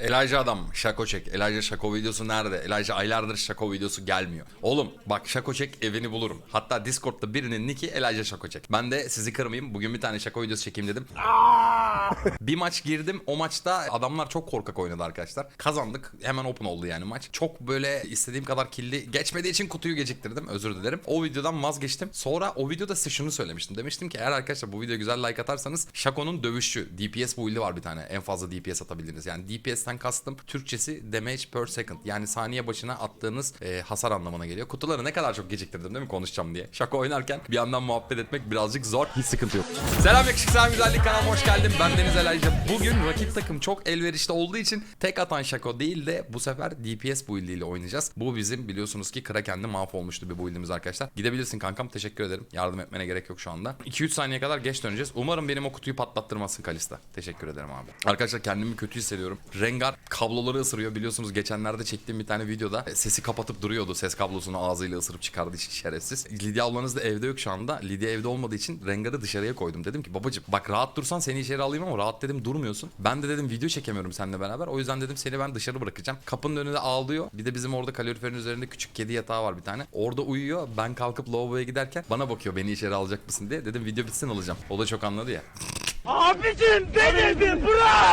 Elijah adam şako çek. Elijah şako videosu nerede? Elijah aylardır şako videosu gelmiyor. Oğlum bak şako çek evini bulurum. Hatta Discord'da birinin nicki Elijah şako çek. Ben de sizi kırmayayım. Bugün bir tane şako videosu çekeyim dedim. bir maç girdim. O maçta adamlar çok korkak oynadı arkadaşlar. Kazandık. Hemen open oldu yani maç. Çok böyle istediğim kadar killi geçmediği için kutuyu geciktirdim. Özür dilerim. O videodan vazgeçtim. Sonra o videoda size şunu söylemiştim. Demiştim ki eğer arkadaşlar bu videoya güzel like atarsanız Shaco'nun dövüşçü DPS build'i var bir tane. En fazla DPS atabildiğiniz. Yani DPS'ten kastım Türkçesi damage per second. Yani saniye başına attığınız e, hasar anlamına geliyor. Kutuları ne kadar çok geciktirdim değil mi konuşacağım diye. Shaco oynarken bir yandan muhabbet etmek birazcık zor. Hiç sıkıntı yok. Selam yakışık güzellik kanalıma hoş geldin. Ben Deniz Elijah. Bugün rakip takım çok elverişli olduğu için tek atan Shaco değil de bu sefer DPS build ile oynayacağız. Bu bizim biliyorsunuz ki Kraken'de mahvolmuştu bir build'imiz arkadaşlar. Gidebilirsin kankam teşekkür ederim. Yardım etmene gerek yok şu anda. 2-3 saniye kadar geç döneceğiz. Umarım benim o kutuyu patlattırmazsın Kalista. Teşekkür ederim abi. Arkadaşlar kendimi kötü hissediyorum. Rengar kabloları ısırıyor. Biliyorsunuz geçenlerde çektiğim bir tane videoda e, sesi kapatıp duruyordu. Ses kablosunu ağzıyla ısırıp çıkardığı için şerefsiz. Lidya ablanız da evde yok şu anda. Lidya evde olmadığı için Rengar'ı dışarıya koydum. Dedim ki babacım bak rahat dursan seni içeri alayım ama rahat dedim durmuyorsun. Ben de dedim video çekemiyorum seninle beraber. O yüzden dedim seni ben dışarı bırakacağım. Kapının önünde ağlıyor. Bir de bizim orada kaloriferin üzerinde küçük kedi yatağı var bir tane. Orada uyuyor. Ben kalkıp lavaboya giderken bana bakıyor beni içeri alacak mısın diye. Dedim video bitsin alacağım. O da çok anladı ya. Abicim beni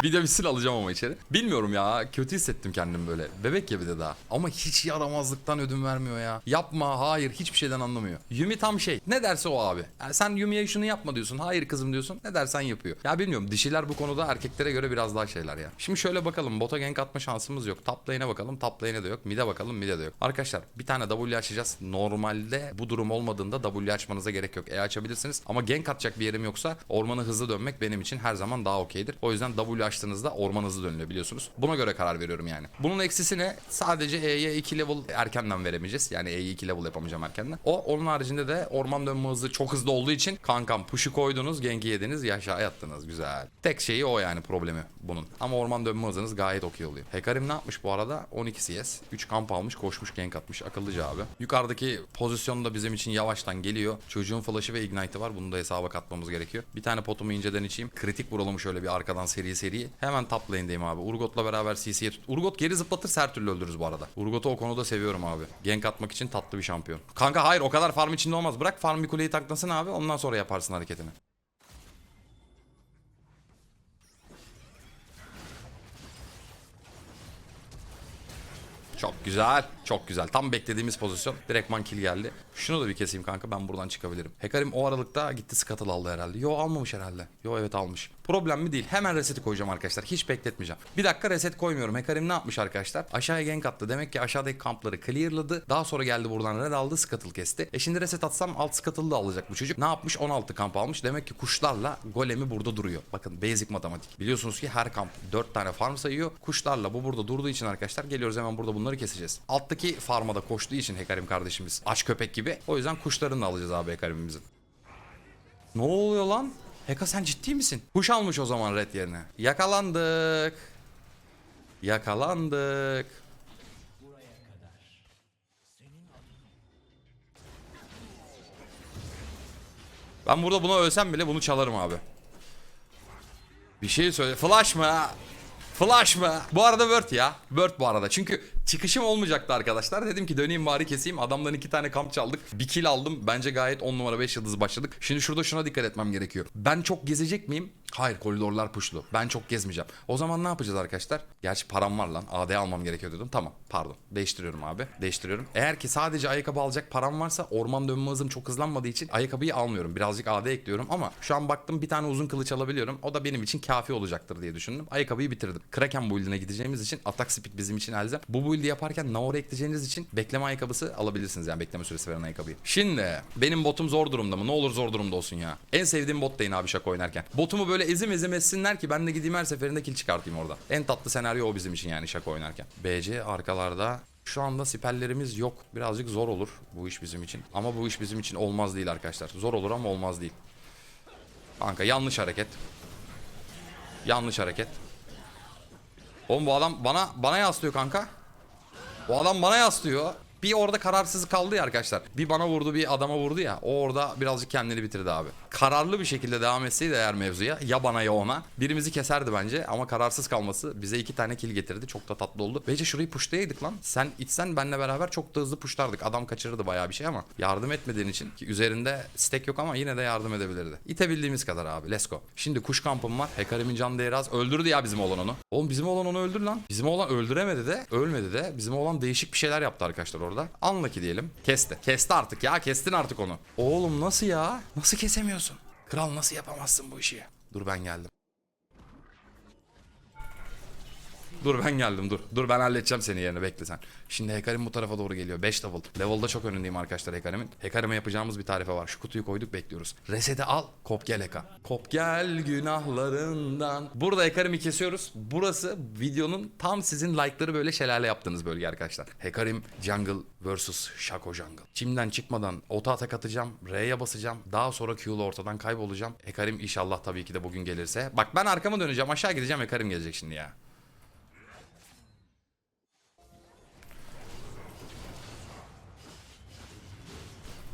bir. Video bitsin alacağım ama içeri. Bilmiyorum ya kötü hissettim kendimi böyle. Bebek gibi de daha. Ama hiç yaramazlıktan ödün vermiyor ya. Yapma hayır hiçbir şeyden anlamıyor. Yumi tam şey. Ne derse o abi. Yani sen Yumi'ye şunu yapma diyorsun. Hayır kızım diyorsun. Ne dersen yapıyor. Ya bilmiyorum dişiler bu konuda erkeklere göre biraz daha şeyler ya. Şimdi şöyle bakalım. Bota gank atma şansımız yok. Top lane'e bakalım. Top lane'e de yok. Mid'e bakalım. Mid'e de yok. Arkadaşlar bir tane W açacağız. Normalde bu durum olmadığında W açmanıza gerek yok. E açabilirsiniz. Ama gank atacak bir yerim yoksa ormana hızlı dönmek benim için her zaman daha okeydir. O yüzden W açtığınızda orman hızlı dönüyor biliyorsunuz. Buna göre karar veriyorum yani. Bunun eksisi ne? Sadece E'ye 2 level erkenden veremeyeceğiz. Yani E'yi 2 level yapamayacağım erkenden. O onun haricinde de orman dönme hızı çok hızlı olduğu için kankam push'u koydunuz, genki yediniz, yaşa yattınız. Güzel. Tek şeyi o yani problemi bunun. Ama orman dönme hızınız gayet okey oluyor. Hekarim ne yapmış bu arada? 12 CS. 3 kamp almış, koşmuş, gank atmış. Akıllıca abi. Yukarıdaki pozisyon da bizim için yavaştan geliyor. Çocuğun flash'ı ve ignite'ı var. Bunu da hesaba katmamız gerekiyor. Bir tane potumu inceden içeyim. Kritik vuralım şöyle bir arkadan seri seri. Hemen top lane'deyim abi. Urgot'la beraber CC'ye tut. Urgot geri zıplatır her türlü öldürürüz bu arada. Urgot'u o konuda seviyorum abi. Gank atmak için tatlı bir şampiyon. Kanka hayır o kadar farm içinde olmaz. Bırak farm bir kuleyi taklasın abi. Ondan sonra yaparsın hareketini. Çok güzel. Çok güzel. Tam beklediğimiz pozisyon. Direktman kill geldi. Şunu da bir keseyim kanka. Ben buradan çıkabilirim. Hekarim o aralıkta gitti scuttle aldı herhalde. Yo almamış herhalde. Yo evet almış. Problem mi değil. Hemen reseti koyacağım arkadaşlar. Hiç bekletmeyeceğim. Bir dakika reset koymuyorum. Hekarim ne yapmış arkadaşlar? Aşağıya gank attı. Demek ki aşağıdaki kampları clearladı. Daha sonra geldi buradan red aldı. Scuttle kesti. E şimdi reset atsam alt scuttle'ı da alacak bu çocuk. Ne yapmış? 16 kamp almış. Demek ki kuşlarla golemi burada duruyor. Bakın basic matematik. Biliyorsunuz ki her kamp 4 tane farm sayıyor. Kuşlarla bu burada durduğu için arkadaşlar geliyoruz hemen burada bunları keseceğiz. Alttaki farma da koştuğu için Hekarim kardeşimiz aç köpek gibi. O yüzden kuşlarını alacağız abi Hekarim'imizin. Ne oluyor lan? Heka sen ciddi misin? Kuş almış o zaman red yerine. Yakalandık. Yakalandık. Ben burada buna ölsem bile bunu çalarım abi. Bir şey söyle. Flash mı? Flash mı? Bu arada Word ya. Word bu arada. Çünkü çıkışım olmayacaktı arkadaşlar. Dedim ki döneyim bari keseyim. Adamdan iki tane kamp çaldık. Bir kill aldım. Bence gayet 10 numara 5 yıldız başladık. Şimdi şurada şuna dikkat etmem gerekiyor. Ben çok gezecek miyim? Hayır koridorlar puşlu. Ben çok gezmeyeceğim. O zaman ne yapacağız arkadaşlar? Gerçi param var lan. AD almam gerekiyor dedim. Tamam pardon. Değiştiriyorum abi. Değiştiriyorum. Eğer ki sadece ayakkabı alacak param varsa orman dönme hızım çok hızlanmadığı için ayakkabıyı almıyorum. Birazcık AD ekliyorum ama şu an baktım bir tane uzun kılıç alabiliyorum. O da benim için kafi olacaktır diye düşündüm. Ayakkabıyı bitirdim. Kraken build'ine gideceğimiz için atak speed bizim için elzem. Bu build'i yaparken Naor'a ekleyeceğiniz için bekleme ayakkabısı alabilirsiniz yani bekleme süresi veren ayakkabıyı. Şimdi benim botum zor durumda mı? Ne olur zor durumda olsun ya. En sevdiğim bot lane abi şaka oynarken. Botumu böyle ezim ezim etsinler ki ben de gideyim her seferinde kill çıkartayım orada. En tatlı senaryo o bizim için yani şaka oynarken. BC arkalarda şu anda siperlerimiz yok. Birazcık zor olur bu iş bizim için. Ama bu iş bizim için olmaz değil arkadaşlar. Zor olur ama olmaz değil. Kanka yanlış hareket. Yanlış hareket. Oğlum bu adam bana bana yaslıyor kanka. Bu adam bana yaslıyor. Bir orada kararsız kaldı ya arkadaşlar. Bir bana vurdu bir adama vurdu ya. O orada birazcık kendini bitirdi abi. Kararlı bir şekilde devam etseydi eğer mevzuya ya bana ya ona birimizi keserdi bence ama kararsız kalması bize iki tane kill getirdi. Çok da tatlı oldu. Bence şurayı puşlayaydık lan. Sen içsen benle beraber çok da hızlı puşlardık. Adam kaçırırdı bayağı bir şey ama yardım etmediğin için ki üzerinde stack yok ama yine de yardım edebilirdi. İtebildiğimiz kadar abi. Let's go. Şimdi kuş kampım var. Hekarim'in can değeri az. Öldürdü ya bizim olan onu. Oğlum bizim olan onu öldür lan. Bizim olan öldüremedi de ölmedi de. Bizim olan değişik bir şeyler yaptı arkadaşlar orada. Anla ki diyelim. Kesti. Kesti artık ya. Kestin artık onu. Oğlum nasıl ya? Nasıl kesemiyorsun? Kral nasıl yapamazsın bu işi? Dur ben geldim. Dur ben geldim dur. Dur ben halledeceğim seni yerine bekle sen. Şimdi Hekarim bu tarafa doğru geliyor. 5 level. Level'da çok önündeyim arkadaşlar Hekarim'in. Hekarim'e yapacağımız bir tarife var. Şu kutuyu koyduk bekliyoruz. Resete al. Kop gel Heka. Kop gel günahlarından. Burada Hekarim'i kesiyoruz. Burası videonun tam sizin like'ları böyle şelale yaptığınız bölge arkadaşlar. Hekarim Jungle vs. Shaco Jungle. Çimden çıkmadan ota atak atacağım. R'ye basacağım. Daha sonra Q'la ortadan kaybolacağım. Hekarim inşallah tabii ki de bugün gelirse. Bak ben arkama döneceğim. Aşağı gideceğim. Hekarim gelecek şimdi ya.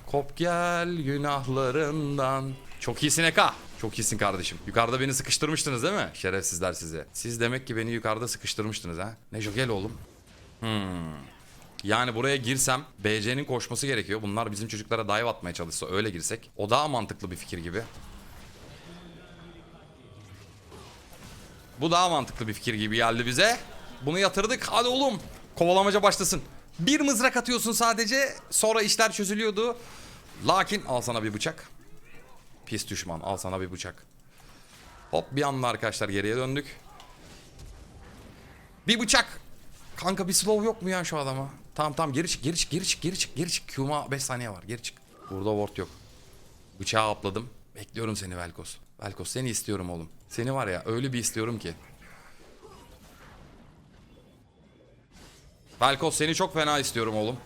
Kop gel günahlarından. Çok iyisin Eka. Çok iyisin kardeşim. Yukarıda beni sıkıştırmıştınız değil mi? Şerefsizler size. Siz demek ki beni yukarıda sıkıştırmıştınız ha. Neco gel oğlum. Hmm. Yani buraya girsem BC'nin koşması gerekiyor. Bunlar bizim çocuklara dive atmaya çalışsa öyle girsek. O daha mantıklı bir fikir gibi. Bu daha mantıklı bir fikir gibi geldi bize. Bunu yatırdık. Hadi oğlum. Kovalamaca başlasın. Bir mızrak atıyorsun sadece. Sonra işler çözülüyordu. Lakin al sana bir bıçak. Pis düşman al sana bir bıçak. Hop bir anda arkadaşlar geriye döndük. Bir bıçak. Kanka bir slow yok mu ya şu adama? Tamam tamam geri çık geri çık geri çık geri çık geri çık. Q'ma 5 saniye var geri çık. Burada ward yok. Bıçağı apladım. Bekliyorum seni Velkos. Velkos seni istiyorum oğlum. Seni var ya öyle bir istiyorum ki. Velkos seni çok fena istiyorum oğlum.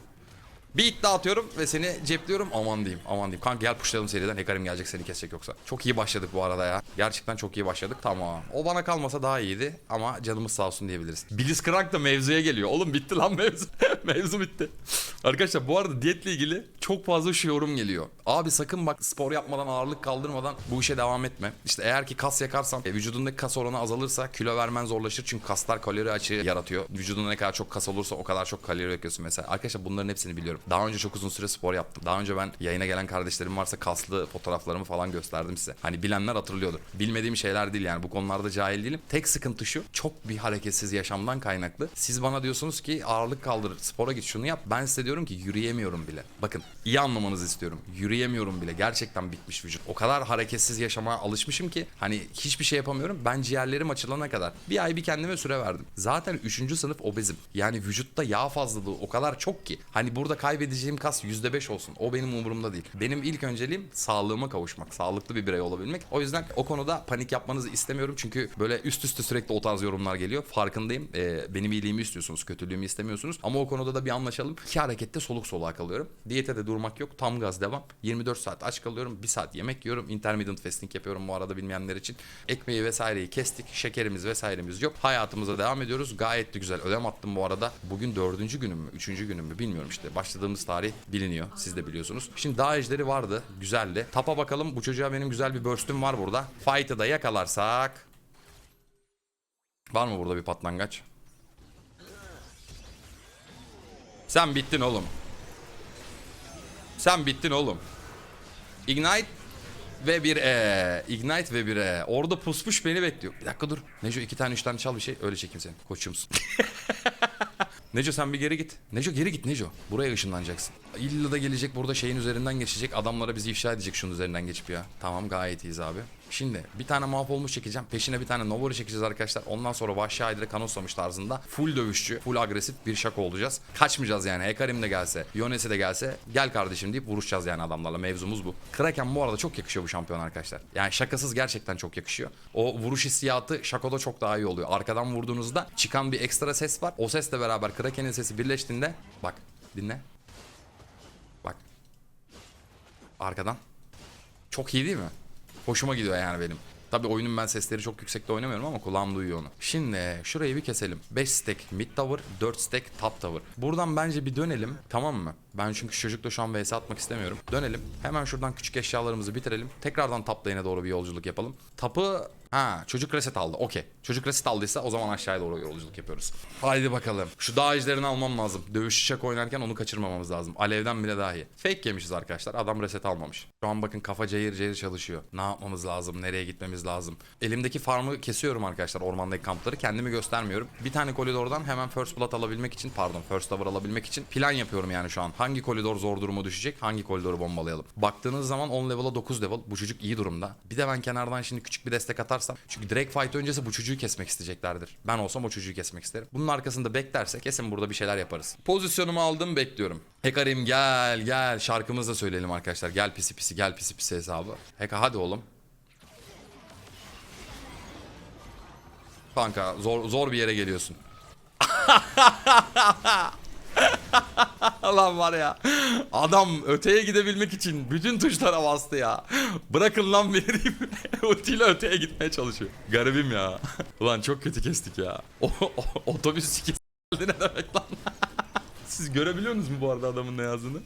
Bir iddia atıyorum ve seni cepliyorum. Aman diyeyim aman diyeyim. Kanka gel puşlayalım seriden. Hekarim gelecek seni kesecek yoksa. Çok iyi başladık bu arada ya. Gerçekten çok iyi başladık. Tamam. O bana kalmasa daha iyiydi. Ama canımız sağ olsun diyebiliriz. Blitzcrank da mevzuya geliyor. Oğlum bitti lan mevzu. mevzu bitti. Arkadaşlar bu arada diyetle ilgili çok fazla şu yorum geliyor. Abi sakın bak spor yapmadan ağırlık kaldırmadan bu işe devam etme. İşte eğer ki kas yakarsan e, vücudundaki kas oranı azalırsa kilo vermen zorlaşır. Çünkü kaslar kalori açığı yaratıyor. Vücudunda ne kadar çok kas olursa o kadar çok kalori yakıyorsun mesela. Arkadaşlar bunların hepsini biliyorum. Daha önce çok uzun süre spor yaptım. Daha önce ben yayına gelen kardeşlerim varsa kaslı fotoğraflarımı falan gösterdim size. Hani bilenler hatırlıyordur. Bilmediğim şeyler değil yani bu konularda cahil değilim. Tek sıkıntı şu çok bir hareketsiz yaşamdan kaynaklı. Siz bana diyorsunuz ki ağırlık kaldır spora git şunu yap. Ben size diyorum ki yürüyemiyorum bile. Bakın iyi anlamanızı istiyorum. Yürüyemiyorum bile. Gerçekten bitmiş vücut. O kadar hareketsiz yaşamaya alışmışım ki hani hiçbir şey yapamıyorum. Ben ciğerlerim açılana kadar bir ay bir kendime süre verdim. Zaten 3. sınıf obezim. Yani vücutta yağ fazlalığı o kadar çok ki. Hani burada kaybedeceğim kas %5 olsun. O benim umurumda değil. Benim ilk önceliğim sağlığıma kavuşmak. Sağlıklı bir birey olabilmek. O yüzden o konuda panik yapmanızı istemiyorum. Çünkü böyle üst üste sürekli o tarz yorumlar geliyor. Farkındayım. Ee, benim iyiliğimi istiyorsunuz. Kötülüğümü istemiyorsunuz. Ama o konuda da bir anlaşalım. İki harekette soluk soluğa kalıyorum. Diyete de durmak yok. Tam gaz devam. 24 saat aç kalıyorum. 1 saat yemek yiyorum. Intermittent fasting yapıyorum bu arada bilmeyenler için. Ekmeği vesaireyi kestik. Şekerimiz vesairemiz yok. Hayatımıza devam ediyoruz. Gayet de güzel. Ödem attım bu arada. Bugün dördüncü günüm mü? Üçüncü günüm mü? Bilmiyorum işte. Başladığımız tarih biliniyor. Siz de biliyorsunuz. Şimdi daha ejderi vardı. Güzeldi. Tapa bakalım. Bu çocuğa benim güzel bir burst'üm var burada. Fight'ı da yakalarsak. Var mı burada bir patlangaç? Sen bittin oğlum. Sen bittin oğlum. Ignite ve bir E. Ignite ve bir E. Orada pusmuş beni bekliyor. Bir dakika dur. Neco iki tane üç tane çal bir şey. Öyle çekeyim seni. Koçumsun. Neco sen bir geri git. Neco geri git Neco. Buraya ışınlanacaksın. İlla da gelecek burada şeyin üzerinden geçecek. Adamlara bizi ifşa edecek şunun üzerinden geçip ya. Tamam gayet iyiyiz abi. Şimdi bir tane mahvolmuş çekeceğim. Peşine bir tane Novori çekeceğiz arkadaşlar. Ondan sonra Vahşi Aydır'ı kanoslamış tarzında. Full dövüşçü, full agresif bir şaka olacağız. Kaçmayacağız yani. Hekarim de gelse, Yones'i de gelse gel kardeşim deyip vuruşacağız yani adamlarla. Mevzumuz bu. Kraken bu arada çok yakışıyor bu şampiyon arkadaşlar. Yani şakasız gerçekten çok yakışıyor. O vuruş hissiyatı Shaco'da çok daha iyi oluyor. Arkadan vurduğunuzda çıkan bir ekstra ses var. O sesle beraber Kraken'in sesi birleştiğinde bak dinle. Bak. Arkadan. Çok iyi değil mi? Hoşuma gidiyor yani benim. Tabi oyunun ben sesleri çok yüksekte oynamıyorum ama kulağım duyuyor onu. Şimdi şurayı bir keselim. 5 stack mid tower, 4 stack top tower. Buradan bence bir dönelim tamam mı? Ben çünkü çocukla şu an vs atmak istemiyorum. Dönelim. Hemen şuradan küçük eşyalarımızı bitirelim. Tekrardan top lane'e doğru bir yolculuk yapalım. Tapı Ha çocuk reset aldı. Okey. Çocuk reset aldıysa o zaman aşağıya doğru yolculuk yapıyoruz. Haydi bakalım. Şu dağ ejderini almam lazım. Dövüş şişek oynarken onu kaçırmamamız lazım. Alevden bile dahi. Fake yemişiz arkadaşlar. Adam reset almamış. Şu an bakın kafa cayır cayır çalışıyor. Ne yapmamız lazım? Nereye gitmemiz lazım? Elimdeki farmı kesiyorum arkadaşlar ormandaki kampları. Kendimi göstermiyorum. Bir tane koridordan hemen first blood alabilmek için pardon first tower alabilmek için plan yapıyorum yani şu an. Hangi koridor zor duruma düşecek? Hangi koridoru bombalayalım? Baktığınız zaman 10 level'a 9 level. Bu çocuk iyi durumda. Bir de ben kenardan şimdi küçük bir destek atarsam. Çünkü direkt fight öncesi bu çocuğu kesmek isteyeceklerdir. Ben olsam o çocuğu kesmek isterim. Bunun arkasında beklerse kesin burada bir şeyler yaparız. Pozisyonumu aldım bekliyorum. Hekarim gel gel şarkımızı da söyleyelim arkadaşlar. Gel pisi pisi gel pisi pisi hesabı. Heka hadi oğlum. Kanka zor zor bir yere geliyorsun. Lan var ya. Adam öteye gidebilmek için bütün tuşlara bastı ya. Bırakın lan deyip ultiyle öteye gitmeye çalışıyor. Garibim ya. Ulan çok kötü kestik ya. O, o, otobüs geldi ne demek lan? Siz görebiliyor musunuz bu arada adamın ne yazdığını?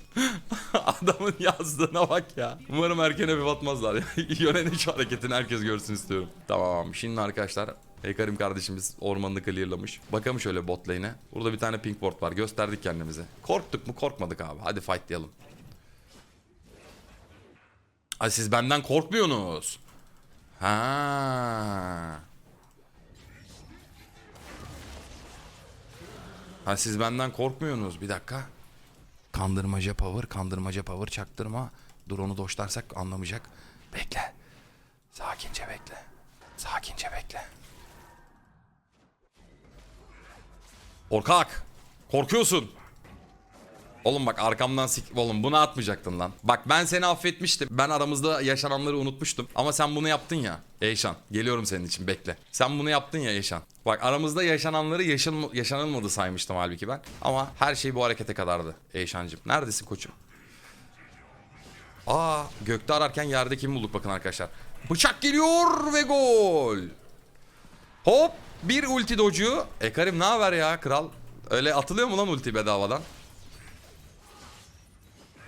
adamın yazdığına bak ya. Umarım erkene bir batmazlar. Yönenin şu hareketini herkes görsün istiyorum. Tamam şimdi arkadaşlar Hekarim kardeşimiz ormanını clearlamış. Bakalım şöyle bot lane'e. Burada bir tane pink ward var. Gösterdik kendimizi. Korktuk mu? Korkmadık abi. Hadi fightlayalım. Ay siz benden korkmuyorsunuz. Ha. Ha siz benden korkmuyorsunuz. Bir dakika. Kandırmaca power, kandırmaca power çaktırma. Dur onu doşlarsak anlamayacak. Bekle. Sakince bekle. Sakince bekle. Korkak. Korkuyorsun. Oğlum bak arkamdan sik... Oğlum bunu atmayacaktın lan. Bak ben seni affetmiştim. Ben aramızda yaşananları unutmuştum. Ama sen bunu yaptın ya. Eyşan. Geliyorum senin için bekle. Sen bunu yaptın ya Eyşan. Bak aramızda yaşananları yaşan... yaşanılmadı saymıştım halbuki ben. Ama her şey bu harekete kadardı Eyşancığım. Neredesin koçum? Aa gökte ararken yerde kimi bulduk bakın arkadaşlar. Bıçak geliyor ve gol. Hop bir ulti docu. Ekarim ne haber ya kral? Öyle atılıyor mu lan ulti bedavadan?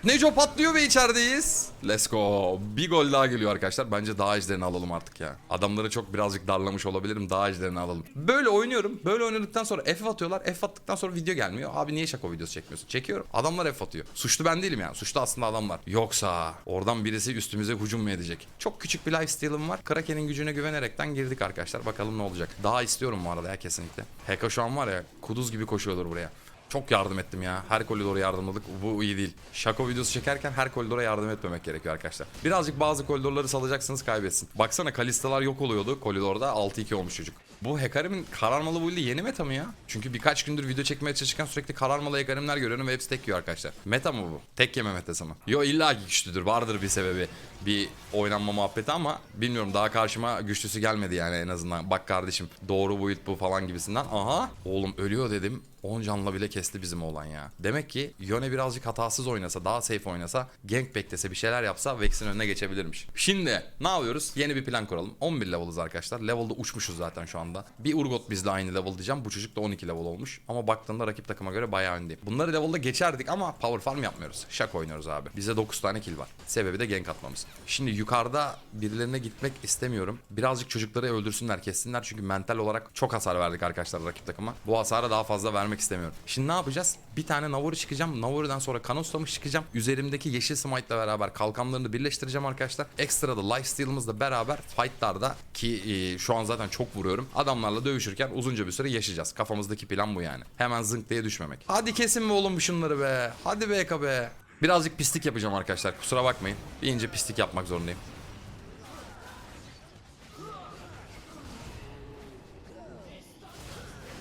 Neco patlıyor ve içerideyiz. Let's go. Bir gol daha geliyor arkadaşlar. Bence daha ejderini alalım artık ya. Adamları çok birazcık darlamış olabilirim. Daha ejderini alalım. Böyle oynuyorum. Böyle oynadıktan sonra F atıyorlar. F attıktan sonra video gelmiyor. Abi niye şako videosu çekmiyorsun? Çekiyorum. Adamlar F atıyor. Suçlu ben değilim yani. Suçlu aslında adamlar. Yoksa oradan birisi üstümüze hücum mu edecek? Çok küçük bir lifesteal'ım var. Kraken'in gücüne güvenerekten girdik arkadaşlar. Bakalım ne olacak. Daha istiyorum bu arada ya kesinlikle. Heka şu an var ya kuduz gibi koşuyordur buraya. Çok yardım ettim ya. Her koridora yardımladık. Bu iyi değil. Şako videosu çekerken her koridora yardım etmemek gerekiyor arkadaşlar. Birazcık bazı koridorları salacaksınız kaybetsin. Baksana Kalistalar yok oluyordu koridorda. 6-2 olmuş çocuk. Bu Hekarim'in kararmalı build'i yeni meta mı ya? Çünkü birkaç gündür video çekmeye çalışırken sürekli kararmalı Hekarim'ler görüyorum ve hepsi tek yiyor arkadaşlar. Meta mı bu? Tek yeme metası mı? Yo illa ki güçlüdür. Vardır bir sebebi. Bir oynanma muhabbeti ama bilmiyorum daha karşıma güçlüsü gelmedi yani en azından. Bak kardeşim doğru build bu falan gibisinden. Aha oğlum ölüyor dedim. 10 canla bile kesti bizim olan ya. Demek ki Yone birazcık hatasız oynasa, daha safe oynasa, gank beklese bir şeyler yapsa Vex'in önüne geçebilirmiş. Şimdi ne yapıyoruz? Yeni bir plan kuralım. 11 level'ız arkadaşlar. Level'da uçmuşuz zaten şu anda. Bir Urgot bizle aynı level diyeceğim. Bu çocuk da 12 level olmuş. Ama baktığında rakip takıma göre bayağı öndeyim. Bunları level'da geçerdik ama power farm yapmıyoruz. Şak oynuyoruz abi. Bize 9 tane kill var. Sebebi de gank atmamız. Şimdi yukarıda birilerine gitmek istemiyorum. Birazcık çocukları öldürsünler, kessinler. Çünkü mental olarak çok hasar verdik arkadaşlar rakip takıma. Bu hasara daha fazla vermek istemiyorum. Şimdi ne yapacağız? Bir tane Navori çıkacağım. Navori'den sonra Kanoslamış çıkacağım. Üzerimdeki yeşil smite'la beraber kalkanlarını birleştireceğim arkadaşlar. Ekstra da lifesteal'ımızla beraber fight'larda ki e, şu an zaten çok vuruyorum. Adamlarla dövüşürken uzunca bir süre yaşayacağız. Kafamızdaki plan bu yani. Hemen zınk diye düşmemek. Hadi kesin mi oğlum şunları be? Hadi be be. Birazcık pislik yapacağım arkadaşlar. Kusura bakmayın. Bir ince pislik yapmak zorundayım.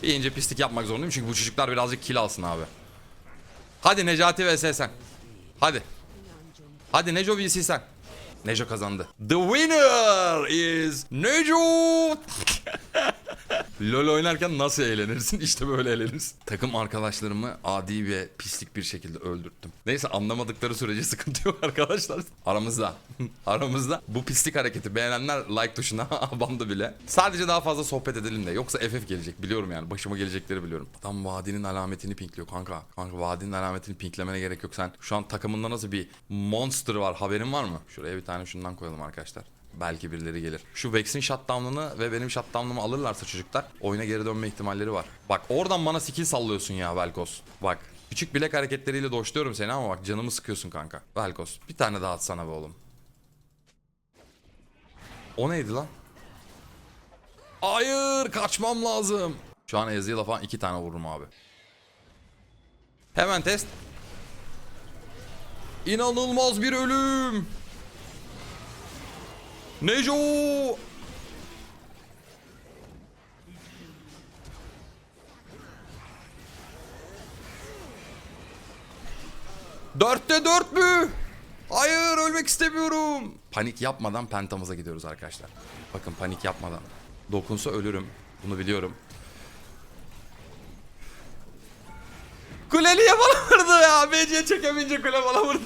Bir ince pislik yapmak zorundayım çünkü bu çocuklar birazcık kill alsın abi. Hadi Necati vs sen. Hadi. Hadi Neco vs sen. Neco kazandı. The winner is Neco. LoL oynarken nasıl eğlenirsin? İşte böyle eğlenirsin. Takım arkadaşlarımı adi ve pislik bir şekilde öldürttüm. Neyse anlamadıkları sürece sıkıntı yok arkadaşlar. Aramızda. Aramızda. Bu pislik hareketi beğenenler like tuşuna bandı bile. Sadece daha fazla sohbet edelim de. Yoksa FF gelecek. Biliyorum yani. Başıma gelecekleri biliyorum. Adam vadinin alametini pinkliyor kanka. Kanka vadinin alametini pinklemene gerek yok. Sen şu an takımında nasıl bir monster var haberin var mı? Şuraya bir tane şundan koyalım arkadaşlar. Belki birileri gelir. Şu Vex'in shutdown'ını ve benim shutdown'ımı alırlarsa çocuklar oyuna geri dönme ihtimalleri var. Bak oradan bana skill sallıyorsun ya Velkos. Bak küçük bilek hareketleriyle doşluyorum seni ama bak canımı sıkıyorsun kanka. Velkos bir tane daha atsana be oğlum. O neydi lan? Hayır kaçmam lazım. Şu an Ezreal'a falan iki tane vururum abi. Hemen test. İnanılmaz bir ölüm. Neco! Dörtte dört mü? Hayır ölmek istemiyorum. Panik yapmadan pentamıza gidiyoruz arkadaşlar. Bakın panik yapmadan. Dokunsa ölürüm. Bunu biliyorum. BC çekemeyince kule bana vurdu.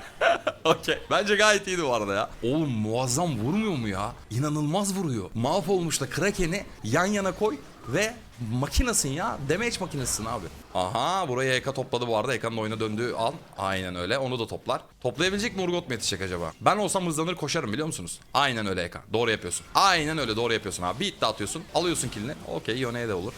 Okey. Bence gayet iyiydi bu arada ya. Oğlum muazzam vurmuyor mu ya? İnanılmaz vuruyor. Mahvolmuş da Kraken'i yan yana koy ve makinasın ya. Damage makinasın abi. Aha buraya Eka topladı bu arada. Eka'nın oyuna döndüğü an. Aynen öyle. Onu da toplar. Toplayabilecek mi Urgot mu yetişecek acaba? Ben olsam hızlanır koşarım biliyor musunuz? Aynen öyle Eka. Doğru yapıyorsun. Aynen öyle doğru yapıyorsun abi. Bir iddia atıyorsun. Alıyorsun killini. Okey Yone'ye de olur.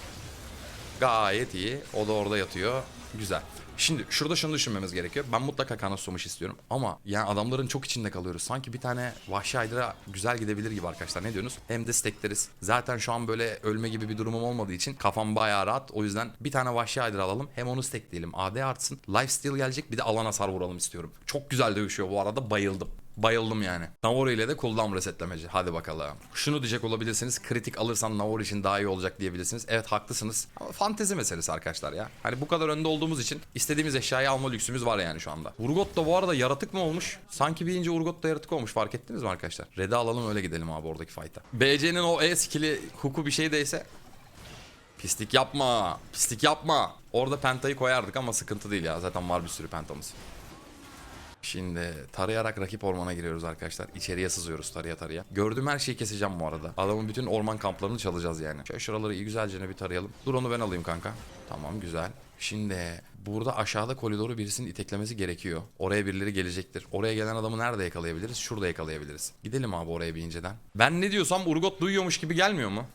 Gayet iyi. O da orada yatıyor. Güzel. Şimdi şurada şunu düşünmemiz gerekiyor. Ben mutlaka kana somuş istiyorum. Ama yani adamların çok içinde kalıyoruz. Sanki bir tane vahşi aydıra güzel gidebilir gibi arkadaşlar. Ne diyorsunuz? Hem de stekleriz. Zaten şu an böyle ölme gibi bir durumum olmadığı için kafam bayağı rahat. O yüzden bir tane vahşi aydıra alalım. Hem onu stekleyelim. AD artsın. Lifesteal gelecek. Bir de alan hasar vuralım istiyorum. Çok güzel dövüşüyor bu arada. Bayıldım. Bayıldım yani. Navori ile de cooldown resetlemeci. Hadi bakalım. Şunu diyecek olabilirsiniz. Kritik alırsan Navori için daha iyi olacak diyebilirsiniz. Evet haklısınız. Ama fantezi meselesi arkadaşlar ya. Hani bu kadar önde olduğumuz için istediğimiz eşyayı alma lüksümüz var yani şu anda. Urgot da bu arada yaratık mı olmuş? Sanki bir ince Urgot da yaratık olmuş. Fark ettiniz mi arkadaşlar? Red'i alalım öyle gidelim abi oradaki fight'a. BC'nin o E skill'i huku bir şey değse Pislik yapma. Pislik yapma. Orada pentayı koyardık ama sıkıntı değil ya. Zaten var bir sürü pentamız. Şimdi tarayarak rakip ormana giriyoruz arkadaşlar. İçeriye sızıyoruz taraya taraya. Gördüğüm her şeyi keseceğim bu arada. Adamın bütün orman kamplarını çalacağız yani. Şöyle şuraları iyi güzelce bir tarayalım. Dur onu ben alayım kanka. Tamam güzel. Şimdi burada aşağıda koridoru birisinin iteklemesi gerekiyor. Oraya birileri gelecektir. Oraya gelen adamı nerede yakalayabiliriz? Şurada yakalayabiliriz. Gidelim abi oraya bir inceden. Ben ne diyorsam Urgot duyuyormuş gibi gelmiyor mu?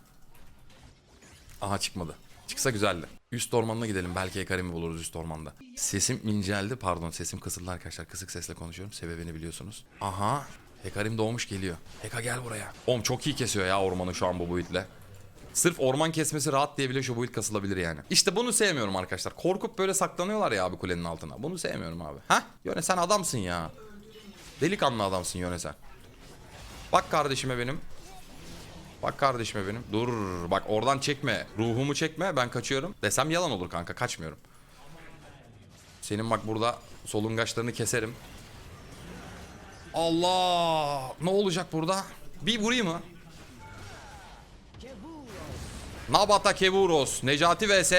Aha çıkmadı. Çıksa güzeldi. Üst ormanına gidelim. Belki Ekarim'i buluruz üst ormanda. Sesim inceldi. Pardon sesim kısıldı arkadaşlar. Kısık sesle konuşuyorum. Sebebini biliyorsunuz. Aha. Hekarim doğmuş geliyor. Heka gel buraya. Oğlum çok iyi kesiyor ya ormanı şu an bu build'le. Sırf orman kesmesi rahat diye bile şu build kasılabilir yani. İşte bunu sevmiyorum arkadaşlar. Korkup böyle saklanıyorlar ya abi kulenin altına. Bunu sevmiyorum abi. Ha? Yöne sen adamsın ya. Delikanlı adamsın Yöne sen. Bak kardeşime benim. Bak kardeşime benim. Dur bak oradan çekme. Ruhumu çekme ben kaçıyorum. Desem yalan olur kanka kaçmıyorum. Senin bak burada solungaçlarını keserim. Allah! Ne olacak burada? Bir vurayım mı? Nabata Kevuros, Necati vs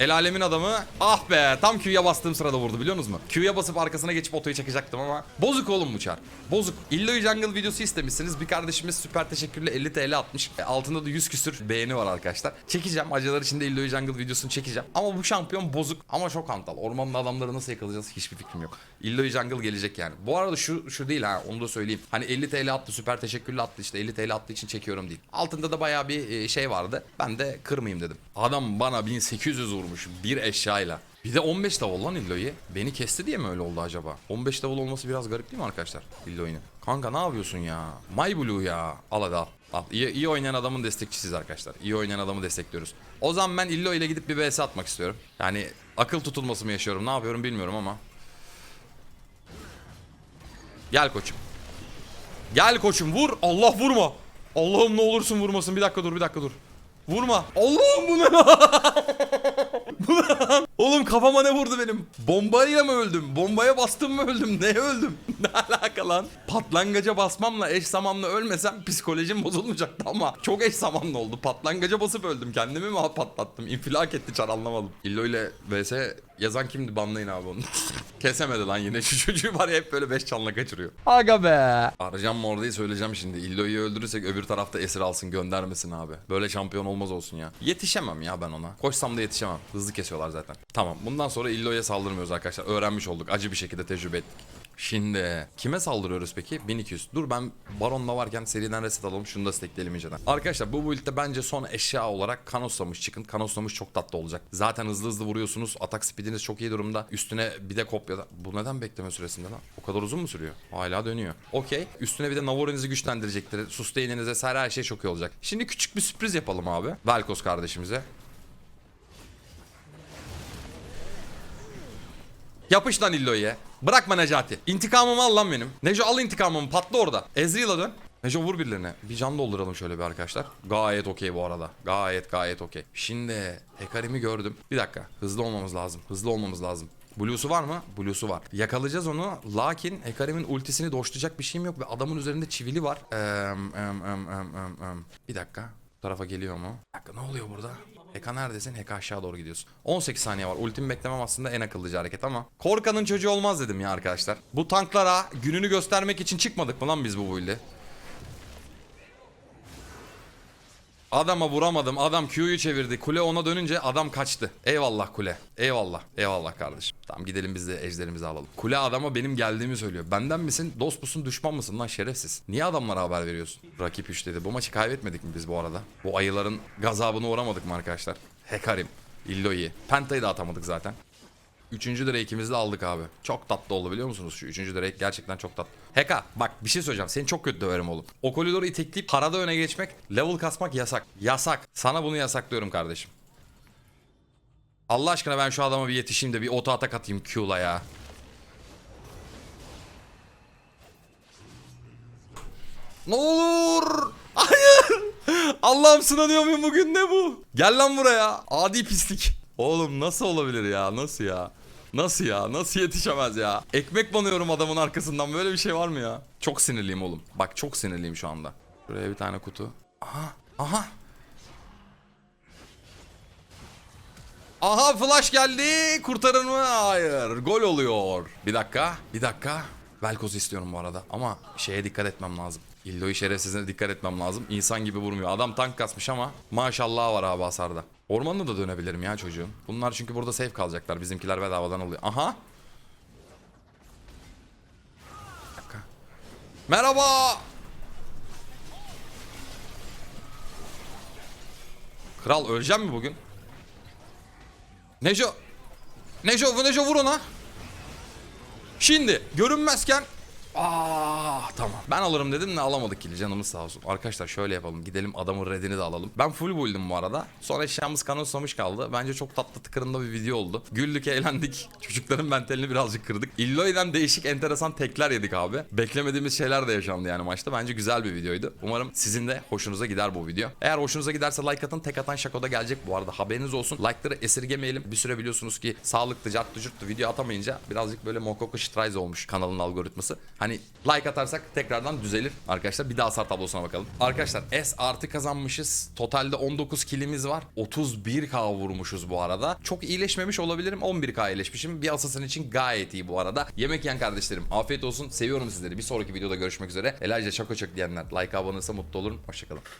El alemin adamı. Ah be tam Q'ya bastığım sırada vurdu biliyor musunuz? Q'ya basıp arkasına geçip otoyu çakacaktım ama. Bozuk oğlum bu çar. Bozuk. Illoy Jungle videosu istemişsiniz. Bir kardeşimiz süper teşekkürle 50 TL atmış. E, altında da 100 küsür beğeni var arkadaşlar. Çekeceğim. Acılar içinde Illoy Jungle videosunu çekeceğim. Ama bu şampiyon bozuk ama çok hantal. Ormanda adamları nasıl yakalayacağız hiçbir fikrim yok. Illoy Jungle gelecek yani. Bu arada şu şu değil ha onu da söyleyeyim. Hani 50 TL attı süper teşekkürle attı işte 50 TL attığı için çekiyorum değil. Altında da bayağı bir e, şey vardı. Ben de kırmayayım dedim. Adam bana 1800 vurmuş bir eşyayla. Bir de 15 level lan Illoy'u. Beni kesti diye mi öyle oldu acaba? 15 level olması biraz garip değil mi arkadaşlar? Illoy'un. Kanka ne yapıyorsun ya? My Blue ya. Al hadi al. Al. İyi, iyi oynayan adamın destekçisiyiz arkadaşlar. İyi oynayan adamı destekliyoruz. O zaman ben Illo ile gidip bir vs atmak istiyorum. Yani akıl tutulması mı yaşıyorum ne yapıyorum bilmiyorum ama. Gel koçum. Gel koçum vur. Allah vurma. Allah'ım ne olursun vurmasın. Bir dakika dur bir dakika dur. Vurma. Allah'ım bu ne? um, Oğlum kafama ne vurdu benim? Bombayla mı öldüm? Bombaya bastım mı öldüm? Neye öldüm? ne alaka lan? Patlangaca basmamla eş zamanlı ölmesem psikolojim bozulmayacaktı ama çok eş zamanlı oldu. Patlangaca basıp öldüm. Kendimi mi patlattım? İnfilak etti çar anlamadım. İllo ile vs yazan kimdi? Banlayın abi onu. Kesemedi lan yine. Şu çocuğu var ya hep böyle 5 canla kaçırıyor. Aga be. Arayacağım Morde'yi söyleyeceğim şimdi. İllo'yu öldürürsek öbür tarafta esir alsın göndermesin abi. Böyle şampiyon olmaz olsun ya. Yetişemem ya ben ona. Koşsam da yetişemem. Hızlı kesiyorlar zaten. Tamam bundan sonra Illo'ya saldırmıyoruz arkadaşlar. Öğrenmiş olduk. Acı bir şekilde tecrübe ettik. Şimdi kime saldırıyoruz peki? 1200. Dur ben Baron'la varken seriden reset alalım. Şunu da stekleyelim inceden. Arkadaşlar bu build'de bence son eşya olarak Kanoslamış çıkın. Kanoslamış çok tatlı olacak. Zaten hızlı hızlı vuruyorsunuz. Atak speediniz çok iyi durumda. Üstüne bir de kopya. Bu neden bekleme süresinde lan? O kadar uzun mu sürüyor? Hala dönüyor. Okey. Üstüne bir de Navorinizi güçlendirecektir. Sustain'inize her şey çok iyi olacak. Şimdi küçük bir sürpriz yapalım abi. Velkos kardeşimize. Yapış lan Illo'ya. Bırakma Necati. İntikamımı al lan benim. Neco al intikamımı patla orada. Ezreal'a dön. Neco vur birilerine. Bir can dolduralım şöyle bir arkadaşlar. Gayet okey bu arada. Gayet gayet okey. Şimdi Hekarim'i gördüm. Bir dakika. Hızlı olmamız lazım. Hızlı olmamız lazım. Blue'su var mı? Blue'su var. Yakalayacağız onu. Lakin Hekarim'in ultisini doşlayacak bir şeyim yok ve adamın üzerinde çivili var. Em, em, em, em, em, em. Bir dakika. Tarafa geliyor mu? Dakika ne oluyor burada? Heka neredesin? Heka aşağı doğru gidiyorsun. 18 saniye var. Ultimi beklemem aslında en akıllıca hareket ama. Korkanın çocuğu olmaz dedim ya arkadaşlar. Bu tanklara gününü göstermek için çıkmadık mı lan biz bu build'e? Adama vuramadım. Adam Q'yu çevirdi. Kule ona dönünce adam kaçtı. Eyvallah kule. Eyvallah. Eyvallah kardeşim. Tamam gidelim biz de ejderimizi alalım. Kule adama benim geldiğimi söylüyor. Benden misin? Dost musun? Düşman mısın lan şerefsiz? Niye adamlara haber veriyorsun? Rakip 3 dedi. Bu maçı kaybetmedik mi biz bu arada? Bu ayıların gazabına uğramadık mı arkadaşlar? Hekarim. Illoyi. Penta'yı da atamadık zaten. Üçüncü direği ikimiz de aldık abi. Çok tatlı oldu biliyor musunuz? Şu üçüncü direk gerçekten çok tatlı. Heka bak bir şey söyleyeceğim. Seni çok kötü döverim oğlum. O koridoru itekleyip parada öne geçmek, level kasmak yasak. Yasak. Sana bunu yasaklıyorum kardeşim. Allah aşkına ben şu adama bir yetişeyim de bir oto atak atayım Q'la ya. Ne olur. Hayır. Allah'ım sınanıyor muyum bugün ne bu? Gel lan buraya. Adi pislik. Oğlum nasıl olabilir ya? Nasıl ya? Nasıl ya? Nasıl yetişemez ya? Ekmek banıyorum adamın arkasından. Böyle bir şey var mı ya? Çok sinirliyim oğlum. Bak çok sinirliyim şu anda. Şuraya bir tane kutu. Aha. Aha. Aha flash geldi. Kurtarır mı? Hayır. Gol oluyor. Bir dakika. Bir dakika. Velkoz'u istiyorum bu arada. Ama şeye dikkat etmem lazım. İllo'yu şerefsizine dikkat etmem lazım. İnsan gibi vurmuyor. Adam tank kasmış ama maşallah var abi hasarda. Ormanına da dönebilirim ya çocuğun. Bunlar çünkü burada safe kalacaklar. Bizimkiler bedavadan oluyor. Aha. Merhaba. Kral öleceğim mi bugün? Neco, bu Neco vur ona. Şimdi görünmezken Aa tamam. Ben alırım dedim de alamadık kili canımız sağ olsun. Arkadaşlar şöyle yapalım. Gidelim adamın redini de alalım. Ben full build'im bu arada. Sonra eşyamız kanoslamış kaldı. Bence çok tatlı tıkırında bir video oldu. Güldük eğlendik. Çocukların mentalini birazcık kırdık. Illoy'den değişik enteresan tekler yedik abi. Beklemediğimiz şeyler de yaşandı yani maçta. Bence güzel bir videoydu. Umarım sizin de hoşunuza gider bu video. Eğer hoşunuza giderse like atın. Tek atan şakoda gelecek bu arada. Haberiniz olsun. Like'ları esirgemeyelim. Bir süre biliyorsunuz ki sağlıklı, cartlı, curtlu video atamayınca birazcık böyle mokoko ştrayz olmuş kanalın algoritması. Hani like atarsak tekrardan düzelir arkadaşlar. Bir daha hasar tablosuna bakalım. Arkadaşlar S artı kazanmışız. Totalde 19 kilimiz var. 31k vurmuşuz bu arada. Çok iyileşmemiş olabilirim. 11k iyileşmişim. Bir asasın için gayet iyi bu arada. Yemek yiyen kardeşlerim afiyet olsun. Seviyorum sizleri. Bir sonraki videoda görüşmek üzere. Elijah Çako diyenler like abone olursa mutlu olurum. Hoşçakalın.